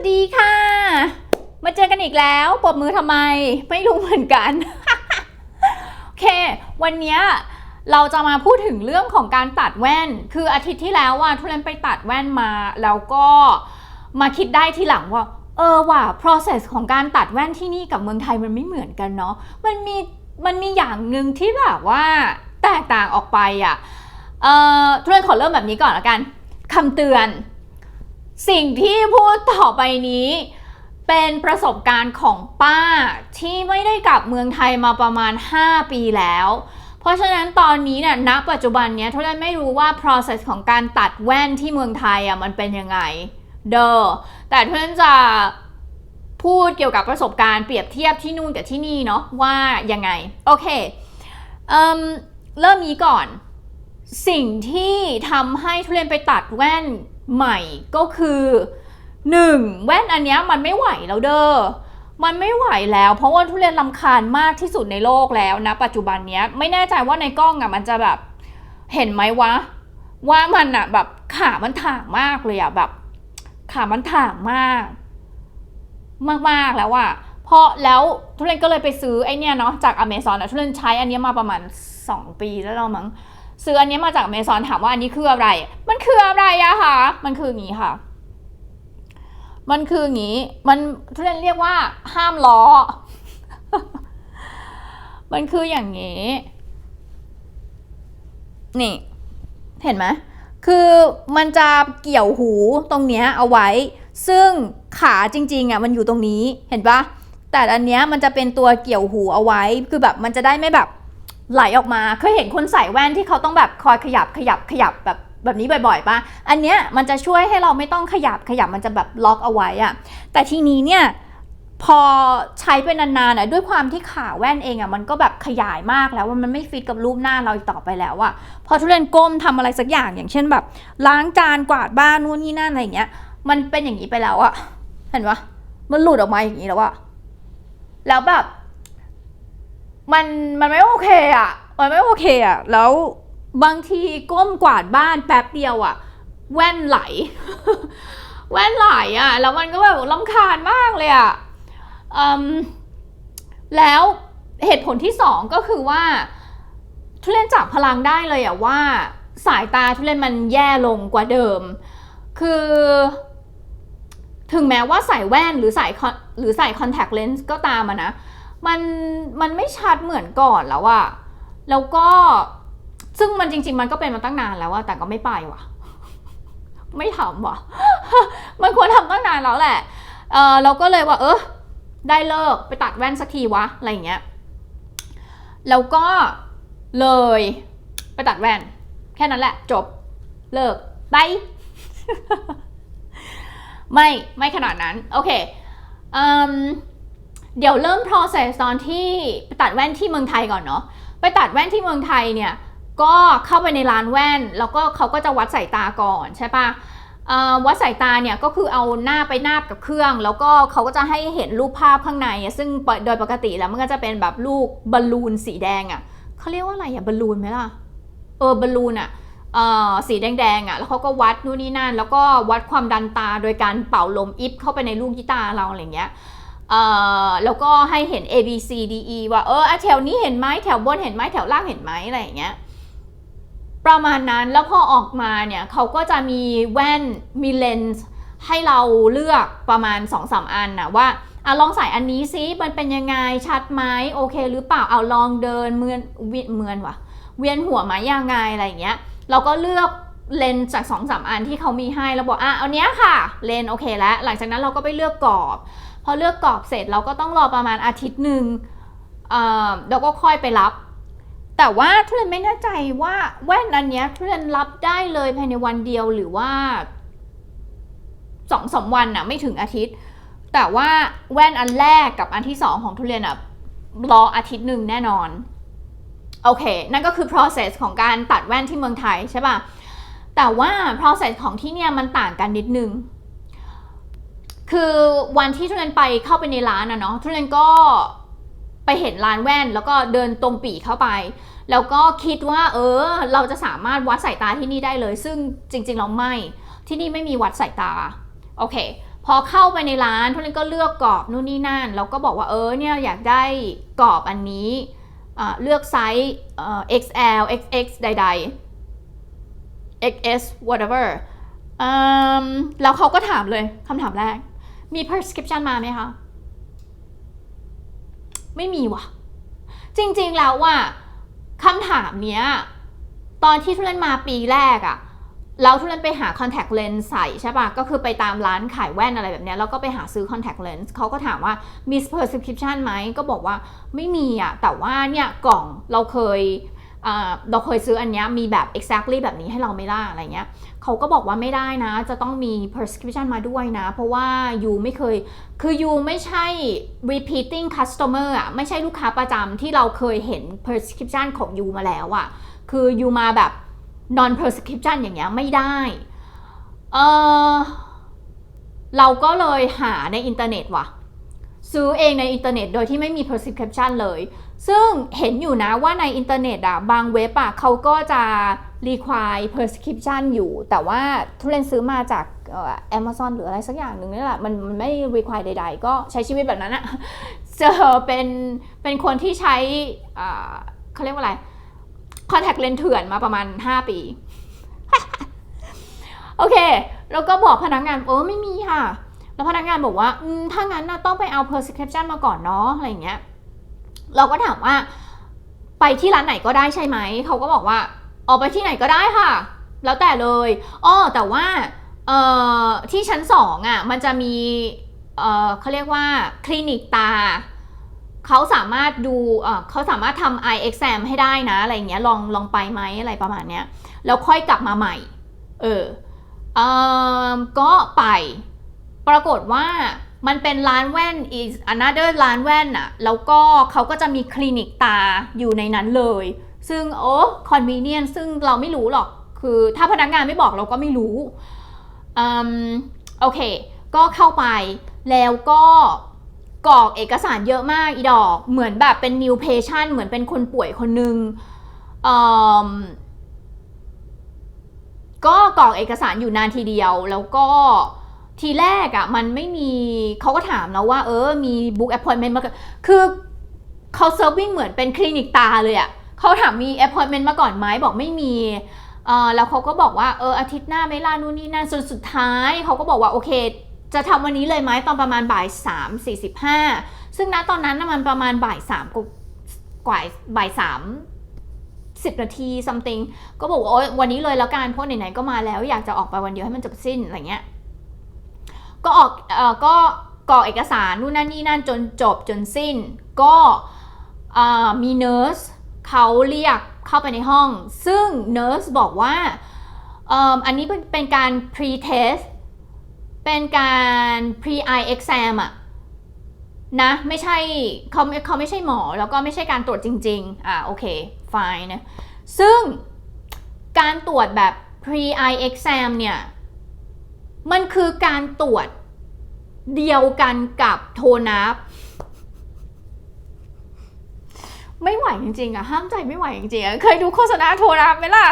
สดีค่ะ มาเจอกันอีกแล้วปรบมือทำไม ไม่รู้เหมือนกัน โอเค วันนี้เราจะมาพูดถึงเรื่องของการตัดแว่น คืออาทิตย์ที่แล้วว่าทุเรนไปตัดแว่นมา แล้วก็มาคิดได้ทีหลังว่า เออว่ะ process ของการตัดแว่นที่นี่กับเมืองไทยมันไม่เหมือนกันเนาะ มันมี มันมีอย่างหนึ่งที่แบบว่าแตกต่างออกไปอะ่ะ เอ่อทุเรนขอเริ่มแบบนี้ก่อนละกันคำเตือน สิ่งที่พูดต่อไปนี้ เป็นประสบการณ์ของป้าที่ไม่ได้กลับเมืองไทยมาประมาณ 5 ปีแล้ว เพราะฉะนั้นตอนนี้เนี่ยณปัจจุบันเนี้ยทุเรนไม่รู้ว่า process ของการตัดแว่นที่เมืองไทยอะมันเป็นยังไง เด้อแต่ทุเรนจะพูดเกี่ยวกับประสบการณ์เปรียบเทียบที่นู่นกับที่นี่เนาะว่ายังไง โอเคเอิ่มเริ่มนี้ก่อน สิ่งที่ทำให้ทุเรียนไปตัดแว่น ใหม่ก็คือหนึ่งแว่นอันเนี้ยมันไม่ไหวแล้วเด้อมันไม่ไหวแล้ว เพราะว่าทุเรียนลำคาญมากที่สุดในโลกแล้วนะปัจจุบันเนี้ยไม่แน่ใจว่าในกล้องอะมันจะแบบเห็นไหมวะ ว่ามันอะแบบขามันถ่างมากเลยอะแบบ ขามันถ่างมาก มากๆแล้วอะเพราะแล้วทุเรียนก็เลยไปซื้อไอเนี้ยเนาะจากอเมซอนอะทุเรียนใช้อันนี้มาประมาณ 2 ปีแล้วเรามั้ง ซื้ออันนี้มาจากเมซอนถามว่าอันนี้คืออะไร มันคืออะไรอะคะ มันคืออย่างนี้ค่ะ มันคืออย่างนี้ มันทุเรียนเรียกว่าห้ามล้อ มันคืออย่างนี้ นี่ เห็นไหม คือมันจะเกี่ยวหูตรงเนี้ยเอาไว้ ซึ่งขาจริงๆอะมันอยู่ตรงนี้ เห็นปะแต่อันเนี้ยมันจะเป็นตัวเกี่ยวหูเอาไว้ คือแบบมันจะได้ไม่แบบ ไหลออกมาเคยเห็นคนใส่แว่นที่เขาต้องแบบคอยขยับขยับขยับแบบแบบนี้บ่อยๆปะอันเนี้ยมันจะช่วยให้เราไม่ต้องขยับขยับมันจะแบบล็อกเอาไว้อะแต่ทีนี้เนี่ยพอใช้ไปนานๆอะด้วยความที่ขาแว่นเองอะมันก็แบบขยายมากแล้วว่ามันไม่ฟิตกับรูปหน้าเราอีกต่อไปแล้วอะพอทุเรียนก้มทำอะไรสักอย่างอย่างเช่นแบบ ล้างจานกวาดบ้านนู่นนี่นั่นอะไรอย่างเงี้ย มันเป็นอย่างนี้ไปแล้วอะเห็นปะมันหลุดออกมาอย่างนี้แล้วอะแล้วแบบ มันมันไม่โอเคอะมันไม่โอเคอะแล้วบางทีก้มกวาดบ้านแป๊บเดียวอะแว่นไหล แว่นไหลอะแล้วมันก็แบบลำคาญมากเลยอะแล้วเหตุผลที่สองก็คือว่า ทุเรียนจับพลังได้เลยอะว่าสายตาทุเรียนมันแย่ลงกว่าเดิม คือ ถึงแม้ว่าใส่แว่นหรือใส่คอนหรือใส่คอนแทคเลนส์ก็ตามอะนะ มันมันไม่ชัดเหมือนก่อนแล้วอะแล้วก็ซึ่งมันจริง ๆ มันก็เป็นมาตั้งนานแล้วอะแต่ก็ไม่ไปว่ะ ไม่ทำว่ะ มันควรทำตั้งนานแล้วแหละ เออเราก็เลยว่า เออได้เลิกไปตัดแว่นสักทีวะอะไรอย่างเงี้ยแล้วก็เลยไปตัดแว่น แค่นั้นแหละ จบเลิกบายไม่ ไม่ขนาดนั้น โอเค อืม เดี๋ยวเริ่ม process ตอนที่ไปตัดแว่นที่เมืองไทยก่อนเนาะ ไปตัดแว่นที่เมืองไทยเนี่ย ก็เข้าไปในร้านแว่น แล้วก็เขาก็จะวัดสายตาก่อนใช่ปะวัดสายตาเนี่ยก็คือเอาหน้าไปนาบกับเครื่อง แล้วก็เขาก็จะให้เห็นรูปภาพข้างใน ซึ่งโดยปกติแล้วมันก็จะเป็นแบบลูกบอลลูนสีแดงอะ่ะเขาเรียกว่าอะไรอะบอลลูนไหมล่ะ เออบอลลูนอะเอ่อสีแดงๆอะ่ะแล้วเขาก็วัดนู่นนี่นั่น แล้วก็วัดความดันตาโดยการเป่าลมอิฟเข้าไปในลูกกีตาร์เราอะไรเงี้ย แล้วก็ให้เห็น A B C D E ว่าเออแถวนี้เห็นไหมแถวบนเห็นไหมแถวล่างเห็นไหมอะไรอย่างเงี้ยประมาณนั้นแล้วพอออกมาเนี่ยเขาก็จะมีแว่นมีเลนส์ให้เราเลือกประมาณ2อสอันนะว่าอะลองใส่อันนี้ซิมันเป็นยังไงชัดไหมโอเค หรือเปล่าเอาลองเดินเมือนเวียนเมือนวะเวียนหัวไหมยังไงอะไรอย่างเงี้ยเราก็เลือกเลนส์จาก2อสอันที่เขามีให้แล้วบอกอะเอาเนี้ยค่ะเลนส์โอเคแล้วหลังจากนั้นเราก็ไปเลือกกรอบ พอเลือกกรอบเสร็จเราก็ต้องรอประมาณอาทิตย์หนึ่งเอ่อแล้วก็ค่อยไปรับ แต่ว่าทุเรียนไม่แน่ใจว่าแว่นอันนี้ทุเรียนรับได้เลยภายในวันเดียวหรือว่าสองสามวันน่ะไม่ถึงอาทิตย์ แต่ว่าแว่นอันแรกกับอันที่สองของทุเรียนอะรออาทิตย์หนึ่งแน่นอน โอเค นั่นก็คือ process ของการตัดแว่นที่เมืองไทยใช่ป่ะ แต่ว่า process ของที่เนี่ยมันต่างกันนิดนึง คือวันที่ทุเรียนไปเข้าไปในร้านนะเนาะทุเรียนก็ไปเห็นร้านแว่น แล้วก็เดินตรงปีเข้าไป แล้วก็คิดว่า เออ เราจะสามารถวัดสายตาที่นี่ได้เลย ซึ่งจริงๆเราไม่ที่นี่ไม่มีวัดสายตาโอเค พอเข้าไปในร้านทุเรนก็เลือกกรอบนู่นนี่นั่นแล้วก็บอกว่าเออเนี่ยอยากได้กรอบอันนี้เลือกไซส์เอ่อ XL XX ใด ๆ XS whatever อืมแล้วเขาก็ถามเลยคำถามแรก มี prescription มาไหมคะ ไม่มีว่ะ จริงๆแล้วว่าคำถามเนี้ย ตอนที่ทุเรนมาปีแรกอะแล้วทุเรนไปหา contact lens ใส่ใช่ปะก็คือไปตามร้านขายแว่นอะไรแบบเนี้ยแล้วก็ไปหาซื้อ contact lens เขาก็ถามว่ามี prescription ไหม ก็บอกว่าไม่มีอะแต่ว่าเนี่ยกล่องเราเคย เราเคยซื้ออันนี้มีแบบ exactly แบบนี้ให้เราไม่ได้อะไรเงี้ยเขาก็บอกว่าไม่ได้นะ จะต้องมี prescription มาด้วยนะ เพราะว่ายูไม่เคย คือยูไม่ใช่ repeating customer อะไม่ใช่ลูกค้าประจำที่เราเคยเห็น prescription ของยูมาแล้วอะคือยูมาแบบ non prescription อย่างเงี้ยไม่ได้ เออเราก็เลยหาในอินเทอร์เน็ตว่ะ ซื้อเองในอินเทอร์เน็ตโดยที่ไม่มี prescription เลย ซึ่งเห็นอยู่นะว่าในอินเทอร์เน็ตอะบางเว็บอะเขาก็จะ require prescription อยู่ แต่ว่าทุเรนซื้อมาจากเอ่อ Amazon หรืออะไรสักอย่างหนึ่งนี่แหละมันมันไม่ require ใด ๆ ก็ใช้ชีวิตแบบนั้นอะเจอเป็นเป็นคนที่ใช้เขาเรียกว่าอะไร contact lens เถื่อนมาประมาณ 5 ปี โอเค แล้วก็บอกพนักงานเออไม่มีค่ะ แล้วพนักงานบอกว่าถ้างั้นนะต้องไปเอา prescription มาก่อนเนาะอะไรเงี้ยเราก็ถามว่า ไปที่ร้านไหนก็ได้ใช่ไหมเขาก็บอกว่าออกไปที่ไหนก็ได้ค่ะ แล้วแต่เลยอ้อแต่ว่าที่ชั้นสองอะมันจะมีเเขาเรียกว่าคลินิกตาเขาสามารถดูเขาสามารถทำ eye exam ให้ได้นะอะไรเงี้ยลองลองไปไหมอะไรประมาณเนี้ยแล้วค่อยกลับมาใหม่ เออเออก็ไป ปรากฏว่ามันเป็นร้านแว่น is another ร้านแว่นอะแล้วก็เขาก็จะมีคลินิกตาอยู่ในนั้นเลย ซึ่งโอ้ convenient ซึ่งเราไม่รู้หรอก คือถ้าพนักงานไม่บอกเราก็ไม่รู้อืมโอเค ก็เข้าไปแล้วก็กรอกเอกสารเยอะมากอีดอก เหมือนแบบเป็น new patient เหมือนเป็นคนป่วยคนหนึ่งอืมก็กรอกเอกสารอยู่นานทีเดียว แล้วก็ ทีแรกอะ่ะมันไม่มีเขาก็ถามนะว่าเออมี book appointment มาคือเขาเซิร์ฟวิ่งเหมือนเป็นคลินิกตาเลยอะ่ะเขาถามมี appointment มาก่อนไหมบอกไม่มีเออแล้วเขาก็บอกว่าเอออาทิตย์หน้าไม่ล่านู่นนี่นั่นจนสุดท้ายเขาก็บอกว่าโอเค จะทำวันนี้เลยไหมตอนประมาณบ่ายสามสี่สิบห้าซึ่งณตอนนั้นน่ะมันประมาณบ่ายสามกว่าบ่ายสามสิบนาที something ก็บอกว่าโอ๊ยวันนี้เลยแล้วกันเพราะไหนๆก็มาแล้วอยากจะออกไปวันเดียวให้มันจบสิ้นอะไรเงี้ย ก็ออกเอ่อก็กรอกเอกสารนู่นนั่นนี่นั่นจนจบจนสิ้น ก็มีเน r ร์สเขาเรียกเข้าไปในห้อง ซึ่งเน r ร์สบอกว่าอันนี้เป็นเป็นการ pre test เป็นการ pre eye exam อะนะไม่ใช่เขาเขาไม่ใช่หมอ แล้วก็ไม่ใช่การตรวจจริง ๆ อ่าโอเค fine นะซึ่งการตรวจแบบ pre eye exam เนี่ย มันคือการตรวจเดียวกันกับโทนับไม่ไหวจริงๆอะห้ามใจไม่ไหวจริงๆอะเคยดูโฆษณาโทนับไหมล่ะ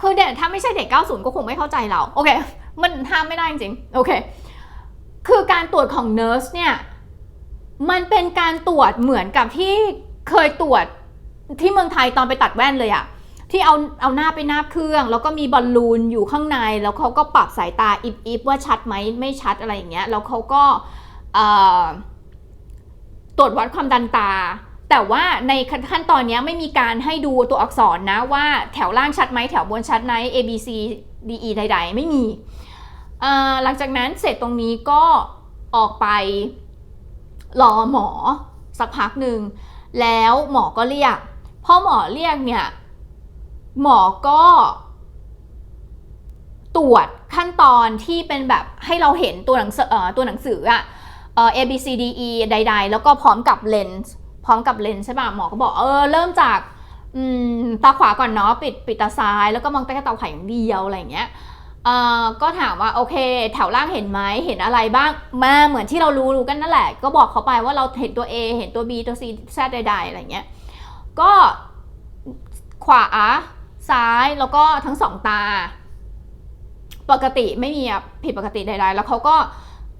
คือเด็กถ้าไม่ใช่เด็ก 90 ก็คงไม่เข้าใจเรา โอเค มันห้ามไม่ได้จริงๆ โอเค คือการตรวจของเน r ร์สเนี่ย มันเป็นการตรวจเหมือนกับที่เคยตรวจที่เมืองไทยตอนไปตัดแว่นเลยอะ ที่เอาเอาหน้าไปหน้าเครื่อง แล้วก็มีบอลลูนอยู่ข้างในแล้วเขาก็ปรับสายตาอิบอิบว่าชัดไหมไม่ชัดอะไรอย่างเงี้ยแล้วเขาก็ตรวจวัดความดันตา แต่ว่าในขั้นตอนนี้ไม่มีการให้ดูตัวอักษรนะว่าแถวล่างชัดไหมแถวบนชัดไหม A B C D E ใด ๆ ไม่มีหลังจากนั้นเสร็จตรงนี้ก็ออกไปรอหมอสักพักหนึ่งแล้วหมอก็เรียกพอหมอเรียกเนี่ย หมอก็ตรวจขั้นตอนที่เป็นแบบให้เราเห็นตัวหนังสืออ่อตัวหนังสืออะเอ่อ A B C D E ใด ๆ แล้วก็พร้อมกับเลนส์พร้อมกับเลนส์ใช่ป่ะหมอก็บอกเออเริ่มจากตาขวาก่อนเนาะปิดปิดตาซ้าย แล้วก็มองใต้กระตาขวาอย่างเดียวอะไรอย่างเงี้ยเออก็ถามว่าโอเค แถวล่างเห็นไหมเห็นอะไรบ้างมาเหมือนที่เรารู้รู้กันนั่นแหละ ก็บอกเขาไปว่าเราเห็นตัว A เห็นตัว B ตัว C Z ใดๆอะไรเงี้ยก็ขวา ซ้ายแล้วก็ทั้งสองตา ปกติไม่มีผิดปกติใด ๆ แล้วเขาก็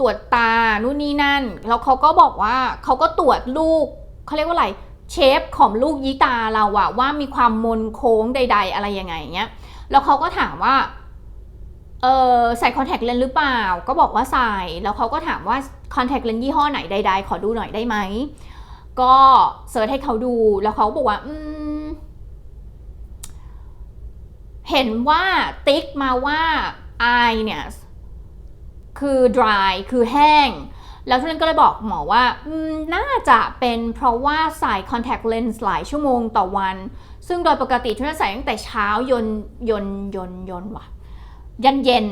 ตรวจตานู่นนี่นั่น แล้วเขาก็บอกว่าเขาก็ตรวจลูกเขาเรียกว่าอะไรเชฟของลูกยีตาเราอะว่ามีความมนโค้งใด ๆ อะไรยังไงเงี้ยแล้วเขาก็ถามว่าเออใส่คอนแทคเลนส์หรือเปล่า ก็บอกว่าใส่ แล้วเขาก็ถามว่าคอนแทคเลนส์ยี่ห้อไหนใด ๆ ขอดูหน่อยได้ไหม ก็เสิร์ชให้เขาดู แล้วเขาบอกว่า อืม เห็นว่าติ๊กมาว่า I เนี่ย คือ dry คือแห้ง แล้วทุเรนก็เลยบอกหมอว่า น่าจะเป็นเพราะว่าใส่ contact lens หลายชั่วโมงต่อวัน ซึ่งโดยปกติทุเรนใส่ตั้งแต่เช้ายนยนยนยนว่ะ ยันเย็น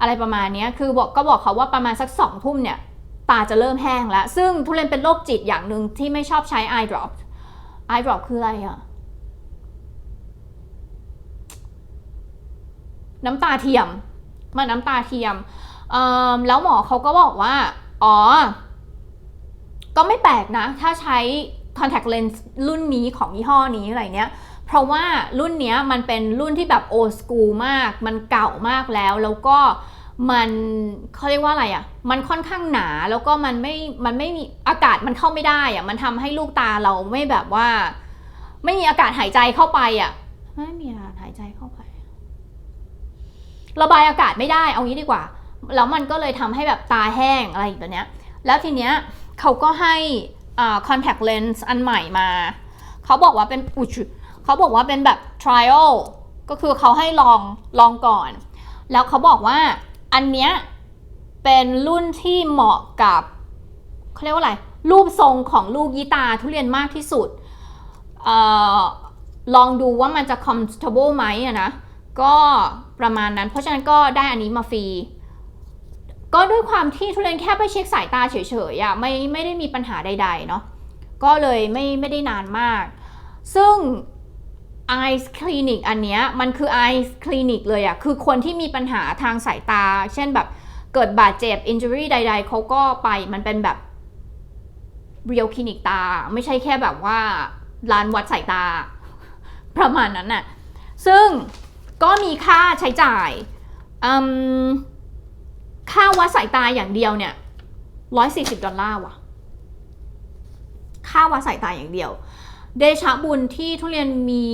อะไรประมาณนี้คือบอกก็บอกเขาว่าประมาณสักสองทุ่มเนี่ย ตาจะเริ่มแห้งแล้ว ซึ่งทุเรนเป็นโรคจิตอย่างหนึ่งที่ไม่ชอบใช้ eye drop eye drop คืออะไรอะ น้ำตาเทียมมันน้ำตาเทียมเอิ่มแล้วหมอเขาก็บอกว่า อ๋อ ก็ไม่แปลกนะ ถ้าใช้ contact lens รุ่นนี้ของยี่ห้อนี้อะไรเนี้ย เพราะว่ารุ่นเนี้ยมันเป็นรุ่นที่แบบ old school มาก มันเก่ามากแล้ว แล้วก็มันเขาเรียกว่าอะไรอะ่ะ มันค่อนข้างหนา แล้วก็มันไม่ มันไม่มีอากาศมันเข้าไม่ได้อะ่ะ มันทำให้ลูกตาเราไม่แบบว่า ไม่มีอากาศหายใจเข้าไปอะ่ะ ไม่มีอากาศหายใจเข้าไป ระบายอากาศไม่ได้เอางี้ดีกว่า แล้วมันก็เลยทำให้แบบตาแห้งอะไรแบบเนี้ย แล้วทีเนี้ยเขาก็ให้อ่า contact lens อันใหม่มา เขาบอกว่าเป็นอุยเขาบอกว่าเป็นแบบ trial ก็คือเขาให้ลองลองก่อน แล้วเขาบอกว่าอันเนี้ยเป็นรุ่นที่เหมาะกับเขาเรียกว่าอะไร รูปทรงของลูกยีตาทุเรียนมากที่สุดออลองดูว่ามันจะ comfortable ไหมอะนะ ก็ ประมาณนั้น เพราะฉะนั้นก็ได้อันนี้มาฟรี ก็ด้วยความที่ทุเรียนแค่ไปเช็คสายตาเฉยๆอะไม่ไม่ได้มีปัญหาใดๆเนาะก็เลยไม่ไม่ได้นานมาก ซึ่ง Eyes Clinic อันเนี้ยมันคือ Eyes Clinic เลยอะคือคนที่มีปัญหาทางสายตา เช่นแบบเกิดบาดเจ็บ injury ใด ๆเขาก็ไปมันเป็นแบบ real clinic ตา ไม่ใช่แค่แบบว่าร้านวัดสายตาประมาณนั้นน่ะ ซึ่ง ก็มีค่าใช้จ่ายค่าวัดสายตาอย่างเดียวเนี่ย140ดอลลาร์ว่ะ ค่าวัดสายตาอย่างเดียว เดชะบุญที่ทุเรียนมี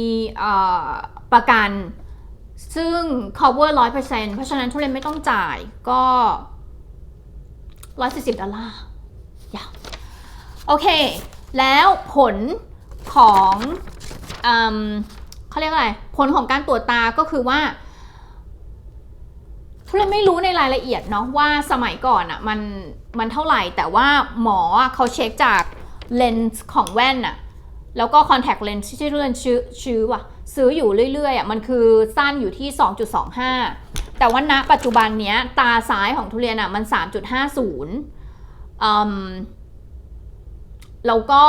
ประกัน ซึ่ง cover 100%เปอร์เซ็นเพราะฉะนั้นทุเรียนไม่ต้องจ่ายก็140ดอลลาร์ยาโอเค แล้วผลของอ เขาเรียกอะไร ผลของการตรวจตาก็คือว่าทุเรียนไม่รู้ในรายละเอียดเนาะว่าสมัยก่อนอะ่ะมันมันเท่าไหร่ แต่ว่าหมอเขาเช็คจากเลนส์ของแว่นอะแล้วก็คอนแทคเลนส์ที่ทุเรียนซื้อซื้อว่ะซื้ออยู่เรื่อยๆอะมันคือสั้นอยู่ที่ 2.25 แต่ว่าณปัจจุบันเนี้ยตาซ้ายของทุเรียนอะมัน 3.50อืมแล้วก็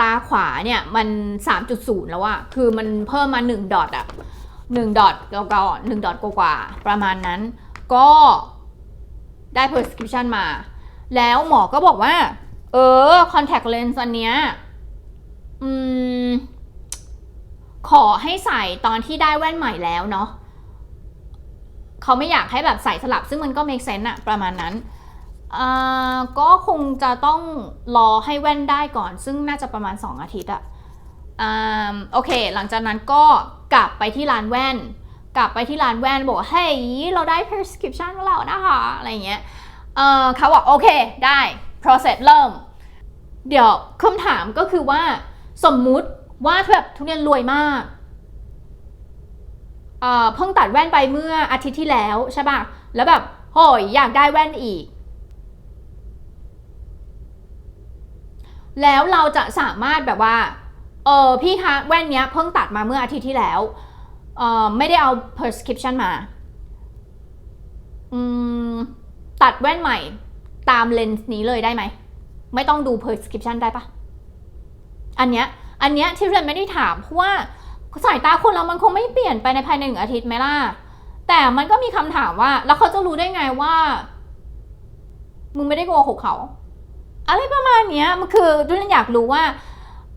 ตาขวาเนี่ยมัน 3.0 แล้วอะคือมันเพิ่มมา 1 ดอทอะ1ดอทแล้วก็1ดอทกว่าๆประมาณนั้น ก็ได้ prescription มา แล้วหมอก็บอกว่า เออ contact lens อันเนี้ยอืม ขอให้ใส่ตอนที่ได้แว่นใหม่แล้วเนาะเขาไม่อยากให้แบบใส่สลับซึ่งมันก็ make sense อะประมาณนั้น ก็คงจะต้องรอให้แว่นได้ก่อน ซึ่งน่าจะประมาณ 2 อาทิตย์อะอ่าโอเค หลังจากนั้นก็กลับไปที่ร้านแว่น กลับไปที่ร้านแว่นบอกว่าเฮ้ยเราได้ prescription มาแล้วนะคะอะไรเงี้ยเขาบอกโอเคได้ process เริ่ม เดี๋ยวคำถามก็คือว่าสมมุติว่าแบบทุเรียนรวยมากเอ่อเพิ่งตัดแว่นไปเมื่ออาทิตย์ที่แล้วใช่ป่ะ แล้วแบบโหยอยากได้แว่นอีก แล้วเราจะสามารถแบบว่า เออพี่คะแว่นเนี้ยเพิ่งตัดมาเมื่ออาทิตย์ที่แล้ว เออไม่ได้เอา prescription มา อืม ตัดแว่นใหม่ตามเลนส์นี้เลยได้ไหม ไม่ต้องดู prescription ได้ปะอันเนี้ย อันเนี้ยที่เรนไม่ได้ถามเพราะว่าสายตาคนเรามันคงไม่เปลี่ยนไปในภายในหนึ่งอาทิตย์ไหมล่ะ แต่มันก็มีคำถามว่า แล้วเขาจะรู้ได้ไงว่า มึงไม่ได้โกหกเขา อะไรประมาณเนี้ยมันคือเรนอยากรู้ว่า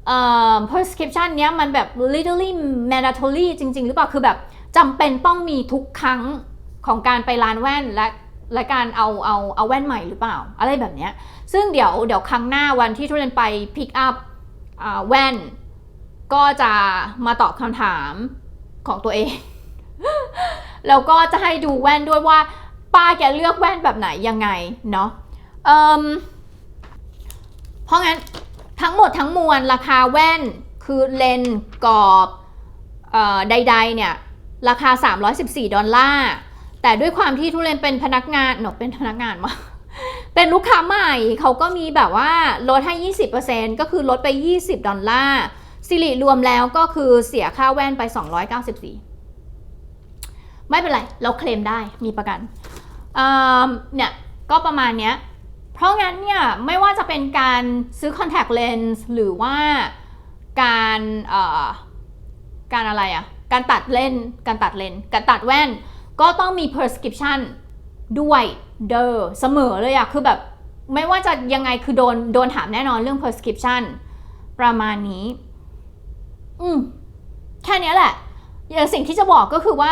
เอ่อ prescription เนี้ยมันแบบ literally mandatory จริง ๆ หรือเปล่าคือแบบจำเป็นต้องมีทุกครั้งของการไปร้านแว่นและและการเอาเอาเอาแว่นใหม่หรือเปล่า อะไรแบบเนี้ยซึ่งเดี๋ยวเดี๋ยวครั้งหน้าวันที่ทุเรียนไปพิกอัพแว่น ก็จะมาตอบคำถามของตัวเอง แล้วก็จะให้ดูแว่นด้วยว่าป้าแกเลือกแว่นแบบไหนยังไงเนาะอืม ราะงั้นทั้งหมดทั้งมวลราคาแว่นคือเลนกรอบออใดๆเนี่ยราคา 314 ดอลลาร์แต่ด้วยความที่ทุเรยนเป็นพนักงานเนอะเป็นพนักงานวะเป็นลูกค้าใหม่เขาก็มีแบบว่าลดให้ 20%ก็คือลดไป 20 ดอลลาร์สิริรวมแล้วก็คือเสียค่าแว่นไป 294 ไม่เป็นไร เราเคลมได้มีประกันเเนี่ย ก็ประมาณเนี้ย เพราะงั้นเนี่ยไม่ว่าจะเป็นการซื้อ contact lens หรือว่าการการอะไรอะการตัดเลนส์การตัดเลนส์การตัดแว่น ก็ต้องมี prescription ด้วยเดอเสมอเลยอะคือแบบไม่ว่าจะยังไงคือโดนโดนถามแน่นอนเรื่อง prescription ประมาณนี้ อืมแค่นี้แหละอย่างสิ่งที่จะบอกก็คือว่า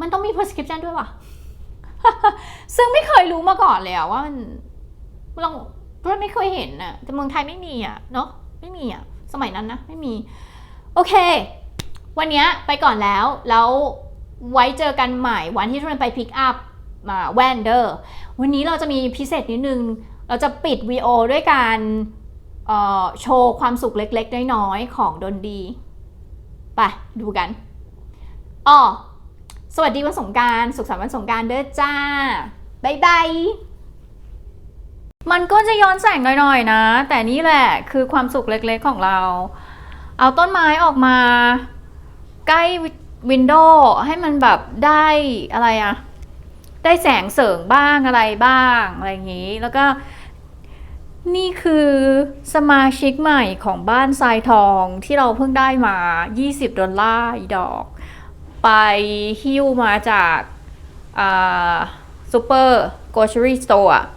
มันต้องมี prescription ด้วยว่ะ ซึ่งไม่เคยรู้มาก่อนเลยอะว่ามันเราเราไม่เคยเห็นอะแต่เมืองไทยไม่มีอะเนาะไม่มีอะสมัยนั้นนะไม่มี โอเค วันนี้ไปก่อนแล้ว แล้วไว้เจอกันใหม่วันที่ทุนไปพิกอัพมาแวนเดอร์วันนี้เราจะมีพิเศษนิดนึง เราจะปิดวีโอด้วยการโชว์ความสุขเล็กๆ น้อยๆ ของดนดี ไปดูกันอ๋อ สวัสดีวันสงการสุขสันต์วันสงการเด้อจ้าบ๊ายบายมันก็จะย้อนแสงหน่อยๆนะ แต่นี่แหละคือความสุขเล็กๆของเรา เอาต้นไม้ออกมา ใกล้วินโดว์ให้มันแบบได้อะไรอะได้แสงเสริงบ้างอะไรบ้าง อะไรอย่างนี้ แล้วก็ นี่คือสมาชิกใหม่ของบ้านทรายทองที่เราเพิ่งได้มา 20 ดอลลาร์ดอก ไปฮิ้วมาจากซูเปอร์โกลเ r อรี่สโตร์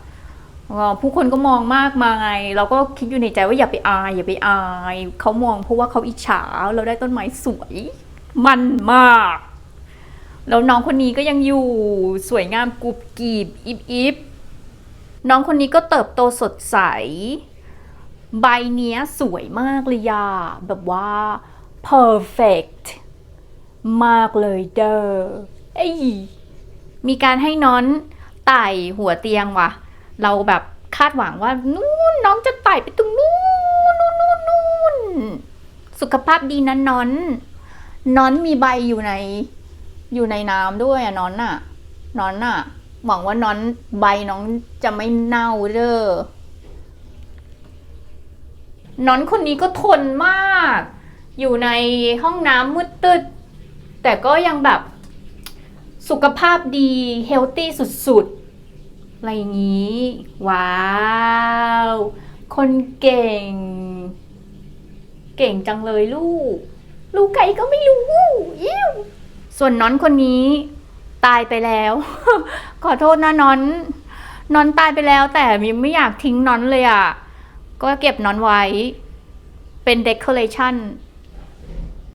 ผู้คนก็มองมากมาย เราก็คิดอยู่ในใจว่าอย่าไปอายอย่าไปอาย เขามองเพราะว่าเขาอิจฉาเราได้ต้นไม้สวยมันมาก แล้วน้องคนนี้ก็ยังอยู่สวยงามกรุบกรีบอิบอิบน้องคนนี้ก็เติบโตสดใส ใบเนี้ยสวยมากเลยยาแบบว่า perfect มากเลยเด้อเอ้มีการให้น้อนไต่หัวเตียงว่ะ เราแบบคาดหวังว่านู่นน้องจะไต่ไปตรงนู่นนู่นนู่นนู่นสุขภาพดีนะน้อนน้อนมีใบอยู่ใน อยู่ในน้ำด้วยอะน้อนน่ะน้อนน่ะหวังว่าน้อนใบน้องจะไม่เน่าเด้อน้อนคนนี้ก็ทนมาก อยู่ในห้องน้ำมืดตึด แต่ก็ยังแบบสุขภาพดีเฮลตี้สุดๆ อะไรอย่างนี้ ว้าว คนเก่ง เก่งจังเลยลูก ลูกไก่ก็ไม่รู้ยิ้วส่วนน้อนคนนี้ตายไปแล้ว ขอโทษนะน้อนน้อนตายไปแล้ว แต่มิไม่อยากทิ้งน้อนเลยอะ ก็เก็บน้อนไว้เป็น decoration